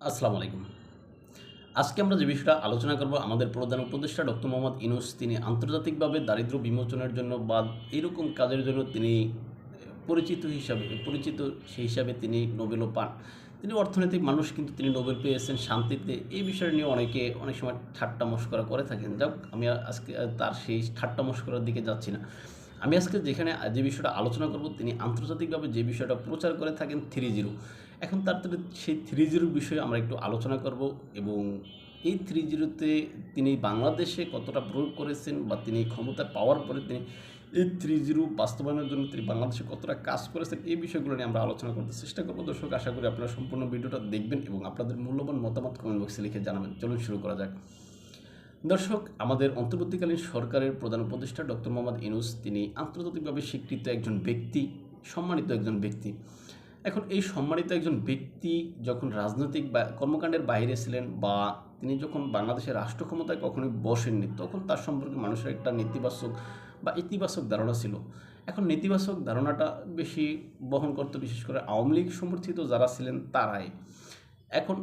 আসসালামু আলাইকুম। আজকে আমরা যে বিষয়টা আলোচনা করব, আমাদের প্রধান উপদেষ্টা ডক্টর মোহাম্মদ ইনুস তিনি আন্তর্জাতিকভাবে দারিদ্র বিমোচনের জন্য বা এরকম কাজের জন্য তিনি পরিচিত হিসাবে, পরিচিত সেই হিসাবে তিনি নোবেলও পান। তিনি অর্থনৈতিক মানুষ, কিন্তু তিনি নোবেল পেয়েছেন শান্তিতে। এই বিষয় নিয়ে অনেকে অনেক সময় ঠাট্টা মস্করা করে থাকেন। যাক, আমি আজকে তার সেই ঠাট্টা মস্করার দিকে যাচ্ছি না। আমি আজকে যেখানে যে বিষয়টা আলোচনা করব, তিনি আন্তর্জাতিকভাবে যে বিষয়টা প্রচার করে থাকেন, থ্রি জিরো। এখন তার সেই থ্রি জিরোর বিষয়ে আমরা একটু আলোচনা করব এবং এই থ্রি জিরোতে তিনি বাংলাদেশে কতটা প্রয়োগ করেছেন বা তিনি ক্ষমতা পাওয়ার পরে তিনি এই থ্রি জিরো বাস্তবায়নের জন্য তিনি বাংলাদেশে কতটা কাজ করেছেন এই বিষয়গুলো নিয়ে আমরা আলোচনা করতে চেষ্টা করব। দর্শক, আশা করি আপনারা সম্পূর্ণ ভিডিওটা দেখবেন এবং আপনাদের মূল্যবান মতামত কমেন্ট বক্সে লিখে জানাবেন। চলুন শুরু করা যাক। দর্শক, আমাদের অন্তর্বর্তীকালীন সরকারের প্রধান উপদেষ্টা ডক্টর মোহাম্মদ ইনুস তিনি আন্তর্জাতিকভাবে স্বীকৃত একজন ব্যক্তি, সম্মানিত একজন ব্যক্তি। এখন এই সম্মানিত একজন ব্যক্তি যখন রাজনৈতিক কর্মকাণ্ডের বাইরে ছিলেন বা তিনি যখন বাংলাদেশের রাষ্ট্র ক্ষমতায় কখনোই বসেননি, তখন তার সম্পর্কে মানুষের একটা নেতিবাচক বা ইতিবাচক ধারণা ছিল। এখন নেতিবাচক ধারণাটা বেশি বহন করতে বিশেষ করে আওয়ামী লীগ সমর্থিত যারা ছিলেন তারাই। এখন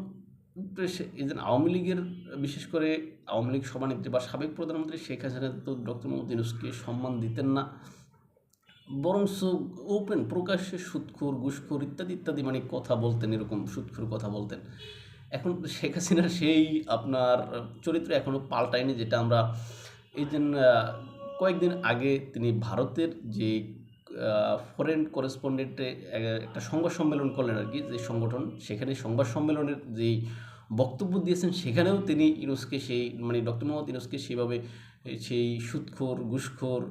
এই আওয়ামী লীগের বিশেষ করে আওয়ামী লীগ সভানেত্রী বা সাবেক প্রধানমন্ত্রী শেখ হাসিনা তো ডক্টর মোহাম্মদ ইউনুসকে সম্মান দিতেন না। বরঞ্চ ওপেন প্রকাশ্যে সুৎখুর, ঘুষখোর ইত্যাদি ইত্যাদি মানে কথা বলতেন, এরকম সুৎখুর কথা বলতেন। এখন শেখ হাসিনার সেই আপনার চরিত্র এখনও পাল্টায়নি, যেটা আমরা এই যে কয়েকদিন আগে তিনি ভারতের যে ফরেন করেসপন্ডেন্টে একটা সংবাদ সম্মেলন করলেন আর কি, যে সংগঠন, সেখানে সংবাদ সম্মেলনের যেই বক্তব্য দিয়েছেন, সেখানেও তিনি ইউনুসকে সেই মানে ডক্টর মোহাম্মদ ইউনুসকে সেভাবে সেই সুৎখোর, ঘুষখোর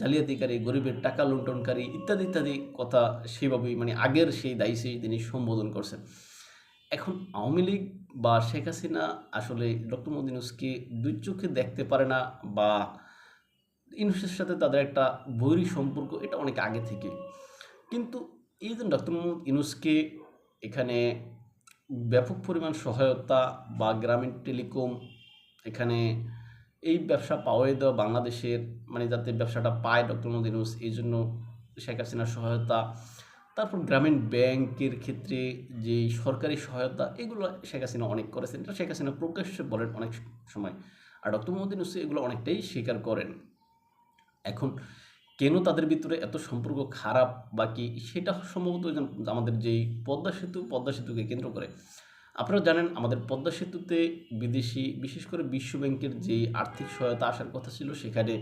জালিয়াতিকারী, গরিবের টাকা লুণ্ঠনকারী ইত্যাদি ইত্যাদি কথা সেভাবেই মানে আগের সেই দায়ী তিনি সম্বোধন করছেন। এখন আওয়ামী লীগ বা শেখ হাসিনা আসলে ডক্টর মোহাম্মদ ইউনুসকে দুই চোখে দেখতে পারে না বা ইউনুসের সাথে তাদের একটা বৈরী সম্পর্ক এটা অনেক আগে থেকে কিন্তু এই যে ডক্টর মোহাম্মদ ইউনুসকে এখানে ব্যাপক পরিমাণ সহায়তা বা গ্রামীণ টেলিকম এখানে এই ব্যবসা পাওয়াই দেওয়া বাংলাদেশের মানে যাতে ব্যবসাটা পায় ডক্টর ইউনুস, এই জন্য শেখ হাসিনার সহায়তা। তারপর গ্রামীণ ব্যাংকের ক্ষেত্রে যে সরকারি সহায়তা, এগুলো শেখ হাসিনা অনেক করেছেন। এটা শেখ হাসিনা প্রকাশ্যে বলেন অনেক সময়। আর ডক্টর মোহাম্মদ ইউনুস এগুলো অনেকটাই স্বীকার করেন। এখন কেন তাদের ভিতরে এত সম্পর্ক খারাপ বা কি, সেটা সম্ভবত আমাদের যেই পদ্মা সেতু, পদ্মা সেতুকে কেন্দ্র করে। আপনারা জানেন আমাদের পদ্মা সেতুতে বিদেশি, বিশেষ করে বিশ্ব ব্যাংকের যে আর্থিক সহায়তা আসার কথা ছিল, সেখানে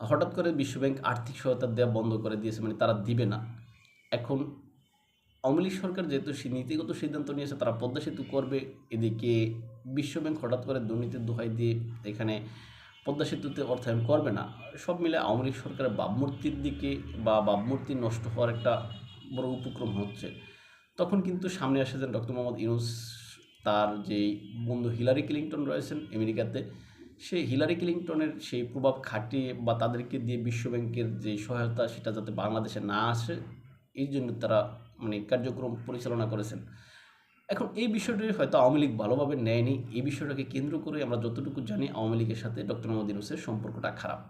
হঠাৎ করে বিশ্ব ব্যাংক আর্থিক সহায়তা দেওয়া বন্ধ করে দিয়েছে মানে তারা দিবে না। এখন আওয়ামী সরকার যেহেতু নীতিগত সিদ্ধান্ত নিয়েছে, তারা পদ্মা সেতু করবে, এদিকে বিশ্ব ব্যাংক হঠাৎ করে দুর্নীতির দোহাই দিয়ে এখানে পদ্মা সেতুতে অর্থায়ন করবে না। সব মিলে আওয়ামী লীগ সরকারের ভাবমূর্তির দিকে বা ভাবমূর্তি নষ্ট হওয়ার একটা বড় উপক্রম হচ্ছে। তখন কিন্তু সামনে আসে যে ডক্টর মোহাম্মদ ইউনুস, তার যে বন্ধু হিলারি ক্লিংটন রয়েছেন আমেরিকাতে, সেই হিলারি ক্লিংটনের সেই প্রভাব খাটিয়ে বা তাদেরকে দিয়ে বিশ্ব ব্যাংকের যে সহায়তা, সেটা যাতে বাংলাদেশে না আসে এই জন্য তারা মানে কার্যক্রম পরিচালনা করেছেন। এখন এই বিষয়টি হয়তো আওয়ামী লীগ ভালোভাবে নেয়নি, এই বিষয়টাকে কেন্দ্র করে আমরা যতটুকু জানি আওয়ামী লীগের সাথে ডক্টর মোহাম্মদ ইউনুসের সম্পর্কটা খারাপ।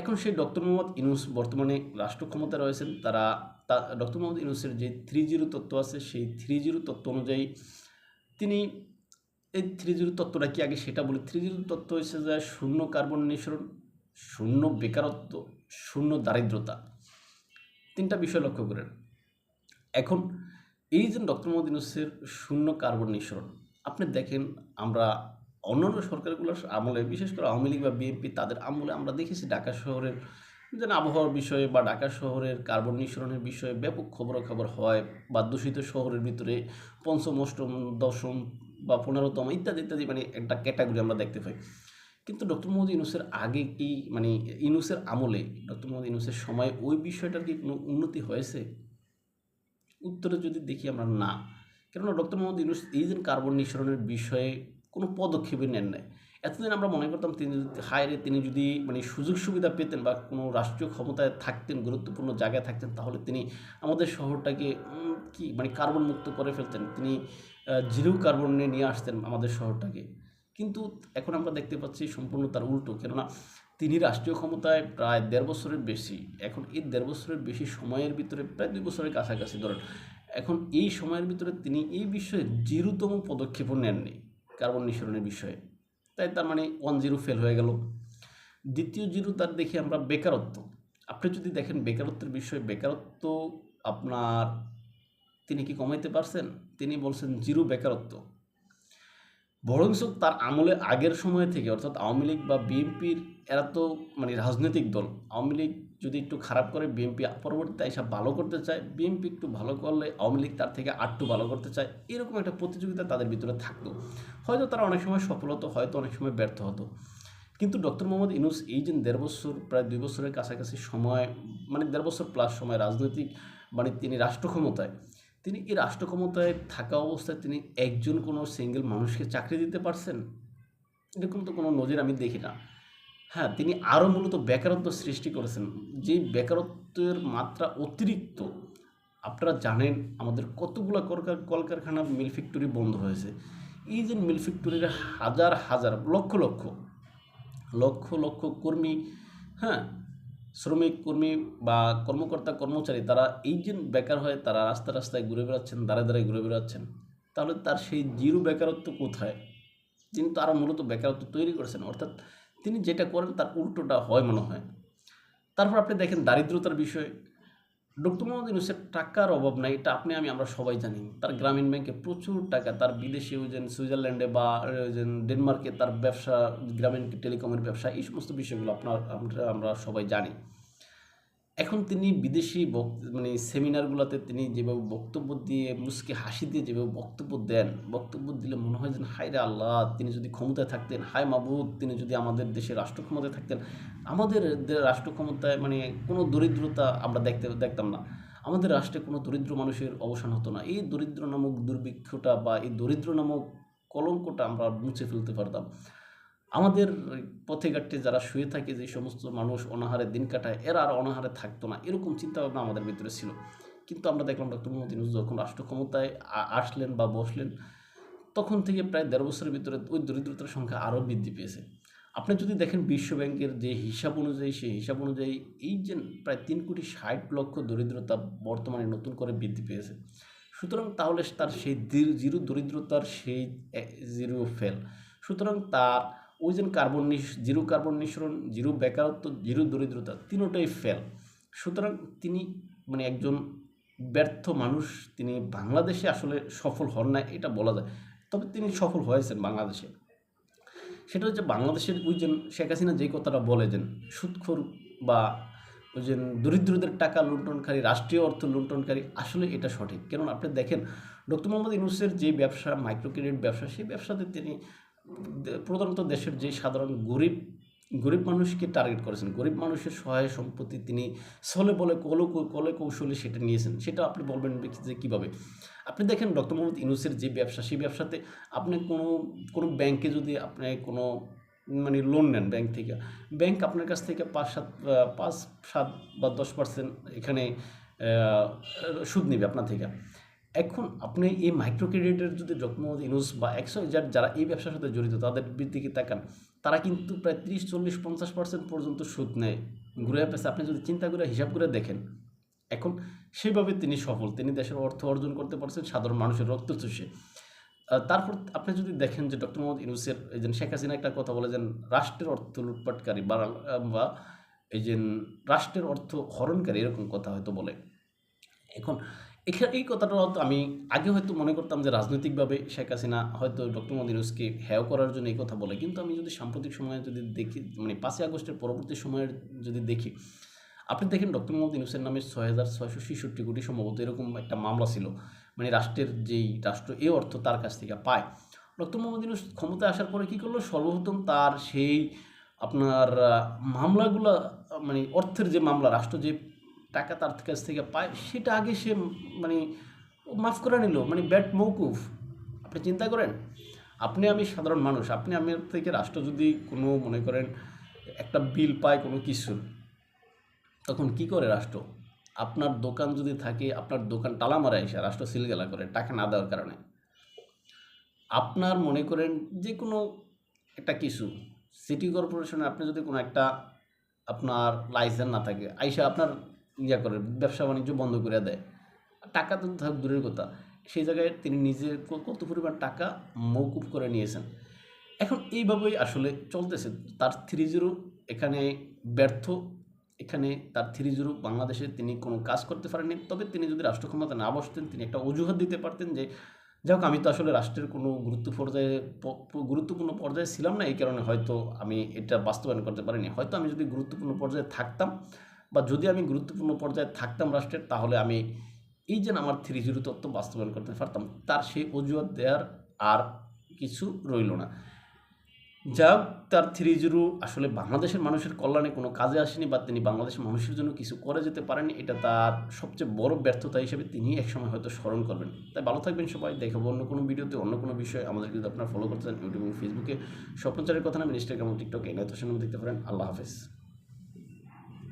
এখন সেই ডক্টর মোহাম্মদ ইউনুস বর্তমানে রাষ্ট্র ক্ষমতায় রয়েছেন, তারা তা, ডক্টর মোহাম্মদ ইউনুসের যে থ্রি জিরো তত্ত্ব আছে, সেই থ্রি জিরো তত্ত্ব অনুযায়ী তিনি এই থ্রি জিরো তত্ত্বটা কি আগে সেটা বলি, থ্রি জিরো তত্ত্ব হচ্ছে যে শূন্য কার্বন নিঃসরণ, শূন্য বেকারত্ব, শূন্য দারিদ্রতা। তিনটা বিষয় লক্ষ্য করেন। এখন এই যে ডক্টর মোহাম্মদ ইউনুসের শূন্য কার্বন নিঃসরণ, আপনি দেখেন আমরা অন্যান্য সরকারগুলোর আমলে, বিশেষ করে আওয়ামী লীগ বা বিএনপি, তাদের আমলে আমরা দেখেছি ঢাকা শহরের যেন আবহাওয়ার বিষয়ে বা ঢাকা শহরের কার্বন নিঃসরণের বিষয়ে ব্যাপক খবরাখবর হয় বা দূষিত শহরের ভিতরে পঞ্চম, অষ্টম, দশম বা পনেরোতম ইত্যাদি ইত্যাদি মানে একটা ক্যাটাগরি আমরা দেখতে পাই। কিন্তু ডক্টর মোহাম্মদ ইউনুসের আগে কি মানে ইউনুসের আমলে, ডক্টর মোহাম্মদ ইউনুসের সময় ওই বিষয়টার কি কোনো উন্নতি হয়েছে? উত্তরে যদি দেখি আমরা না। কেননা ডক্টর মোহাম্মদ ইউনুস এই যে কার্বন নিঃসরণের বিষয়ে কোনো পদক্ষেপই নেন নাই। এতদিন আমরা মনে করতাম তিনি হায়রে তিনি যদি মানে সুযোগ সুবিধা পেতেন বা কোনো রাষ্ট্রীয় ক্ষমতায় থাকতেন, গুরুত্বপূর্ণ জায়গায় থাকতেন, তাহলে তিনি আমাদের শহরটাকে কি মানে কার্বন মুক্ত করে ফেলতেন। তিনি জিরো কার্বনে নিয়ে আসতেন আমাদের শহরটাকে। কিন্তু এখন আমরা দেখতে পাচ্ছি সম্পূর্ণ তার উল্টো। কেননা তিনি রাষ্ট্রীয় ক্ষমতায় প্রায় দেড় বছরের বেশি। এখন এই দেড় বছরের বেশি সময়ের ভিতরে প্রায় দুই বছরের কাছাকাছি, ধরেন। এখন এই সময়ের ভিতরে তিনি এই বিষয়ে জিরোতম পদক্ষেপও নেননি। কার্বন নিঃসরণের বিষয়ে। তাই তার মানে ওয়ান জিরো ফেল হয়ে গেল। দ্বিতীয় জিরো তার দেখি আমরা বেকারত্ব। আপনি যদি দেখেন বেকারত্বের বিষয়ে, বেকারত্ব আপনার, তিনি কি কমাইতে পারছেন? তিনি বলছেন জিরো বেকারত্ব। বরঞ্চ তার আমলে আগের সময় থেকে, অর্থাৎ আওয়ামী লীগ বা বিএনপির, এরা তো মানে রাজনৈতিক দল। আওয়ামী লীগ যদি একটু খারাপ করে বিএনপি পরবর্তীতে এসব ভালো করতে চায় বিএনপি একটু ভালো করলে আওয়ামী লীগ তার থেকে আটটু ভালো করতে চায়, এরকম একটা প্রতিযোগিতা তাদের ভিতরে থাকতো। হয়তো তারা অনেক সময় সফল হতো, হয়তো অনেক সময় ব্যর্থ হতো। কিন্তু ডক্টর মোহাম্মদ ইনুস এই যে দেড় বছর, প্রায় দুই বছরের কাছাকাছি সময় মানে দেড় বছর প্লাস সময় রাজনৈতিক মানে তিনি রাষ্ট্র ক্ষমতায়, তিনি এই রাষ্ট্র ক্ষমতায় থাকা অবস্থায় তিনি একজন কোনো সিঙ্গেল মানুষকে চাকরি দিতে পারছেন? এরকম তো কোনো নজির আমি দেখি না। হ্যাঁ তিনি আরও মূলত বেকারত্ব সৃষ্টি করেছেন। যে বেকারত্বের মাত্রা অতিরিক্ত, আপনারা জানেন আমাদের কতগুলো কলকার কলকারখানা মিল ফ্যাক্টরি বন্ধ হয়েছে। এই যে মিল ফ্যাক্টরির হাজার হাজার, লক্ষ লক্ষ লক্ষ লক্ষ কর্মী হ্যাঁ শ্রমিক কর্মী বা কর্মকর্তা, কর্মচারী, তারা এই যে বেকার হয়ে তারা রাস্তা রাস্তায় ঘুরে বেড়াচ্ছেন, দাঁড়ায় দাঁড়ায় ঘুরে বেড়াচ্ছেন, তাহলে তার সেই জিরো বেকারত্ব কোথায়? তিনি তো আরও মূলত বেকারত্ব তৈরি করেছেন, অর্থাৎ তিনি যেটা করেন তার উল্টোটা হয় মনে হয়। তারপর আপনি দেখেন দারিদ্রতার বিষয়ে। ডক্টর মোহাম্মদ ইউনুসের টাকার অভাব নাই, এটা আপনি আমি, আমরা সবাই জানি। তার গ্রামীণ ব্যাংকে প্রচুর টাকা, তার বিদেশে ওই যে সুইজারল্যান্ডে বা ডেনমার্কে তার ব্যবসা, গ্রামীণ টেলিকমের ব্যবসা, এই সমস্ত বিষয়গুলো আপনার আমরা সবাই জানি। এখন তিনি বিদেশি মানে সেমিনারগুলোতে তিনি যেভাবে বক্তব্য দিয়ে, মুসকে হাসি দিয়ে যেভাবে বক্তব্য দেন, বক্তব্য দিলে মনে হয় যেন হায় রে আল্লাহ, তিনি যদি ক্ষমতায় থাকতেন, হায় মাবুদ, তিনি যদি আমাদের দেশে রাষ্ট্র ক্ষমতায় থাকতেন, আমাদের রাষ্ট্র ক্ষমতায় মানে কোনো দরিদ্রতা আমরা দেখতে, দেখতাম না। আমাদের রাষ্ট্রে কোনো দরিদ্র মানুষের অবসান হতো না। এই দরিদ্র নামক দুর্ভিক্ষটা বা এই দরিদ্র নামক কলঙ্কটা আমরা মুছে ফেলতে পারতাম। আমাদের পথে ঘাটে যারা শুয়ে থাকে, যে সমস্ত মানুষ অনাহারে দিন কাটায়, এরা আর অনাহারে থাকতো না। এরকম চিন্তাভাবনা আমাদের ভিতরে ছিল। কিন্তু আমরা দেখলাম ডক্টর মোহাম্মদ ইউনুস যখন রাষ্ট্র ক্ষমতায় আসলেন বা বসলেন, তখন থেকে প্রায় দেড় বছরের ভিতরে ওই দরিদ্রতার সংখ্যা আরও বৃদ্ধি পেয়েছে। আপনি যদি দেখেন বিশ্ব ব্যাংকের যে হিসাব অনুযায়ী, সেই হিসাব অনুযায়ী এই যে প্রায় তিন কোটি ষাট লক্ষ দরিদ্রতা বর্তমানে নতুন করে বৃদ্ধি পেয়েছে। সুতরাং তাহলে তার সেই জিরো দরিদ্রতার সেই জিরো ফেল। সুতরাং তার ওই যে কার্বন জিরো কার্বন নিঃসরণ, জিরো বেকারত্ব, জিরো দরিদ্রতা, তিনোটাই ফেল সুতরাং তিনি মানে একজন ব্যর্থ মানুষ, তিনি বাংলাদেশে আসলে সফল হন না এটা বলা যায়। তবে তিনি সফল হয়েছেন বাংলাদেশে। সেটা হচ্ছে বাংলাদেশের ওই যে শেখ হাসিনা যেই কথাটা বলে যেন সুদখোর বা ওই যে দরিদ্রদের টাকা লুণ্ঠনকারী, রাষ্ট্রীয় অর্থ লুণ্ঠনকারী, আসলে এটা সঠিক। কেন আপনি দেখেন, ডক্টর মোহাম্মদ ইউনুসের যে ব্যবসা মাইক্রো ক্রেডিট ব্যবসা, সেই ব্যবসাতে তিনি প্রধানত দেশের যে সাধারণ গরিব গরিব মানুষকে টার্গেট করেছেন। গরিব মানুষের সহায় সম্পত্তি তিনি ছলে বলে কলে কলে কৌশলে সেটা নিয়েছেন। সেটা আপনি বলবেন যে কীভাবে? আপনি দেখেন ডক্টর মোহাম্মদ ইউনুসের যে ব্যবসা, সেই ব্যবসাতে আপনি কোনো কোনো ব্যাংকে যদি আপনি কোনো মানে লোন নেন ব্যাংক থেকে ব্যাংক আপনার কাছ থেকে পাঁচ সাত পাঁচ সাত বা দশ পার্সেন্ট এখানে সুদ নেবে আপনার থেকে। এখন আপনি এই মাইক্রো ক্রেডিটের যদি মোহাম্মদ ইউনুস বা একশো যার যারা এই ব্যবসার সাথে জড়িত, তাদের দিকে তাকান, তারা কিন্তু প্রায় তিরিশ, চল্লিশ, পঞ্চাশ পার্সেন্ট পর্যন্ত সুদ নেয়। ঘুরে পেছে আপনি যদি চিন্তা করে, হিসাব করে দেখেন, এখন সেইভাবে তিনি সফল। তিনি দেশের অর্থ অর্জন করতে পারছেন, সাধারণ মানুষের রক্ত চুষে। তারপর আপনি যদি দেখেন যে ডক্টর মোহাম্মদ ইউনুসের এই যে শেখ হাসিনা একটা কথা বলে যে, রাষ্ট্রের অর্থ লুটপাটকারী বা এই যে রাষ্ট্রের অর্থ হরণকারী এরকম কথা হয়তো বলে। এখন এখানে এই কথাটা হয়তো আমি আগে হয়তো মনে করতাম যে রাজনৈতিকভাবে শেখ হাসিনা হয়তো ডক্টর মোহাম্মদ ইউনুসকে হ্যাও করার জন্য এই কথা বলে। কিন্তু আমি যদি সাম্প্রতিক সময়ে যদি দেখি মানে পাঁচই আগস্টের পরবর্তী সময়ের যদি দেখি, আপনি দেখেন ডক্টর মোহাম্মদ ইউনুসের নামে ছয় হাজার ছয়শো ছেষট্টি কোটি সম্ভবত এরকম একটা মামলা ছিল মানে রাষ্ট্রের যেই রাষ্ট্র, এ অর্থ তার কাছ থেকে পায়। ডক্টর মোহাম্মদ ইউনুস ক্ষমতায় আসার পরে কী করল? সর্বপ্রথম তার সেই আপনার মামলাগুলো মানে অর্থের যে মামলা, রাষ্ট্র যে টাকা তার কাছ থেকে পায়, সেটা আগে সে মানে মাফ করে নিল মানে ব্যাট মৌকুফ আপনি চিন্তা করেন, আপনি আমি সাধারণ মানুষ, আপনি আমি থেকে রাষ্ট্র যদি কোনো মনে করেন একটা বিল পায় কোনো কিছুর তখন কি করে রাষ্ট্র? আপনার দোকান যদি থাকে, আপনার দোকান টালা মারা এসে রাষ্ট্র সিলগালা করে, টাকা না দেওয়ার কারণে। আপনার মনে করেন যে কোনো একটা কিছু, সিটি কর্পোরেশনে আপনি যদি কোনো একটা আপনার লাইসেন্স না থাকে, আইসা আপনার ইয়া করে, ব্যবসা বাণিজ্য বন্ধ করে দেয়। টাকা তো থাক দূরের কথা। সেই জায়গায় তিনি নিজে কত পরিমাণ টাকা মৌকুব করে নিয়েছেন। এখন এইভাবেই আসলে চলতেছে। তার থ্রি জিরো এখানে ব্যর্থ। এখানে তার থ্রি জিরো বাংলাদেশে তিনি কোনো কাজ করতে পারেননি। তবে তিনি যদি রাষ্ট্র ক্ষমতা না বসতেন, তিনি একটা অজুহাত দিতে পারতেন যে, যাই হোক, আমি তো আসলে রাষ্ট্রের কোনো গুরুত্ব পর্যায়ে গুরুত্বপূর্ণ পর্যায়ে ছিলাম না। এই কারণে হয়তো আমি এটা বাস্তবায়ন করতে পারিনি। হয়তো আমি যদি গুরুত্বপূর্ণ পর্যায়ে থাকতাম বা যদি আমি গুরুত্বপূর্ণ পর্যায়ে থাকতাম রাষ্ট্রের, তাহলে আমি এই যে আমার থ্রি জিরো তত্ত্ব বাস্তবায়ন করতে পারতাম, তার সেই অজুহাত দেওয়ার আর কিছু রইল না। যা তার থ্রি জিরো আসলে বাংলাদেশের মানুষের কল্যাণে কোনো কাজে আসেনি বা তিনি বাংলাদেশের মানুষের জন্য কিছু করে যেতে পারেননি এটা তার সবচেয়ে বড় ব্যর্থতা হিসেবে তিনি একসময় হয়তো স্মরণ করবেন। তাই ভালো থাকবেন সবাই দেখাবো অন্য কোনো ভিডিওতে, অন্য কোনো বিষয়ে। আমাদের যদি আপনারা ফলো করতে চান, ইউটিউব ফেসবুকে স্বপ্নচারের কথা নামে ইনস্টাগ্রাম টিকটকে এনে তো দেখতে পারেন। আল্লাহ হাফেজ।